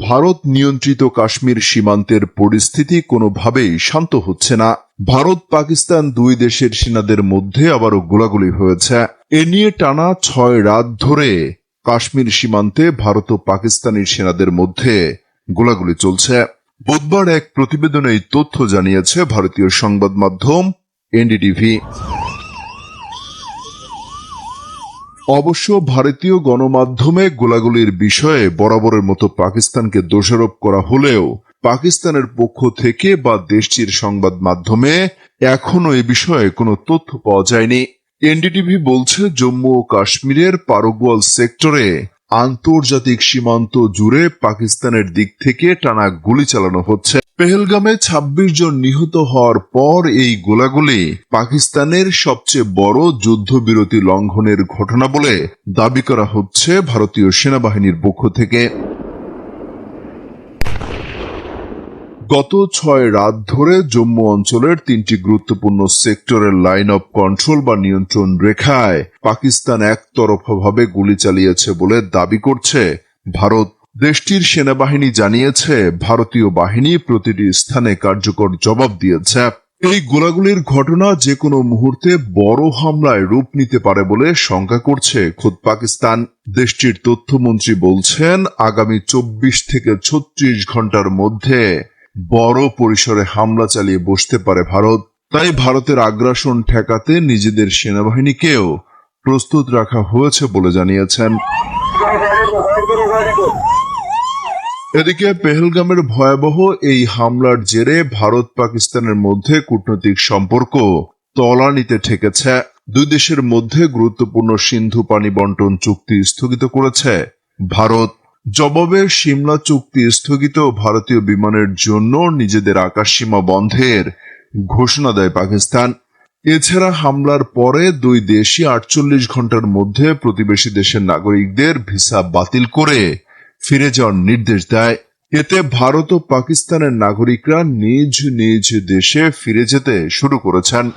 ভারত নিয়ন্ত্রিত কাশ্মীর সীমান্তের পরিস্থিতি কোনোভাবেই শান্ত হচ্ছে না। ভারত পাকিস্তান দুই দেশের সেনাদের মধ্যে আবারও গোলাগুলি হয়েছে। এ নিয়ে টানা ছয় রাত ধরে কাশ্মীর সীমান্তে ভারত ও পাকিস্তানি সেনাদের মধ্যে গোলাগুলি চলছে। বুধবার এক প্রতিবেদনে এই তথ্য জানিয়েছে ভারতীয় সংবাদ মাধ্যম এনডিটিভি। অবশ্য ভারতীয় গণমাধ্যমে গোলাগুলির বিষয়ে বরাবরের মতো পাকিস্তানকে দোষারোপ করা হলেও পাকিস্তানের পক্ষ থেকে বা দেশটির সংবাদ মাধ্যমে এখনও এ বিষয়ে কোনো তথ্য পাওয়া যায়নি। এনডিটিভি বলছে, জম্মু ও কাশ্মীরের পারগোয়াল সেক্টরে আন্তর্জাতিক সীমান্ত জুড়ে পাকিস্তানের দিক থেকে টানা গুলি চালানো হচ্ছে। পেহেলগামে ২৬ জন নিহত হওয়ার পর এই গোলাগুলি পাকিস্তানের সবচেয়ে বড় যুদ্ধবিরতি লঙ্ঘনের ঘটনা বলে দাবি করা হচ্ছে ভারতীয় সেনাবাহিনীর পক্ষ থেকে। গত ছয় রাত ধরে জম্মু অঞ্চলের তিনটি গুরুত্বপূর্ণ সেক্টরের লাইন অফ কন্ট্রোল বা নিয়ন্ত্রণ রেখায় পাকিস্তান একতরফাভাবে গুলি চালিয়েছে বলে দাবি করছে ভারত দেশটির সেনাবাহিনী জানিয়েছে, ভারতীয় বাহিনী প্রতিটি স্থানে কার্যকর জবাব দিয়েছে। এই গোলাগুলির ঘটনা যে কোনো মুহূর্তে বড় হামলায় রূপ নিতে পারে বলে শঙ্কা করছে খোদ পাকিস্তান। দেশটির তথ্যমন্ত্রী বলছেন, আগামী চব্বিশ থেকে ছত্রিশ ঘণ্টার মধ্যে বড় পরিসরে হামলা চালিয়ে বসতে পারে ভারত। তাই ভারতের আগ্রাসন ঠেকাতে নিজেদের সেনাবাহিনীকেও প্রস্তুত রাখা হয়েছে বলে জানিয়েছেন। এদিকে পেহেলগামের ভয়াবহ এই হামলার জেরে ভারত পাকিস্তানের মধ্যে কূটনৈতিক সম্পর্ক তলানিতে ঠেকেছে। দুই দেশের মধ্যে গুরুত্বপূর্ণ সিন্ধু পানি বন্টন চুক্তি স্থগিত করেছে। ভারত জবাবে সিমলা চুক্তি স্থগিত ভারতীয় বিমানের জন্য নিজেদের আকাশসীমা বন্ধের ঘোষণা দেয় পাকিস্তান। এছাড়া হামলার পরে দুই দেশই আটচল্লিশ ঘণ্টার মধ্যে প্রতিবেশী দেশের নাগরিকদের ভিসা বাতিল করে ফিরে যাওয়ার নির্দেশ দেয়। এতে ভারত ও পাকিস্তানের নাগরিকরা নিজ নিজ দেশে ফিরে যেতে শুরু করেছেন।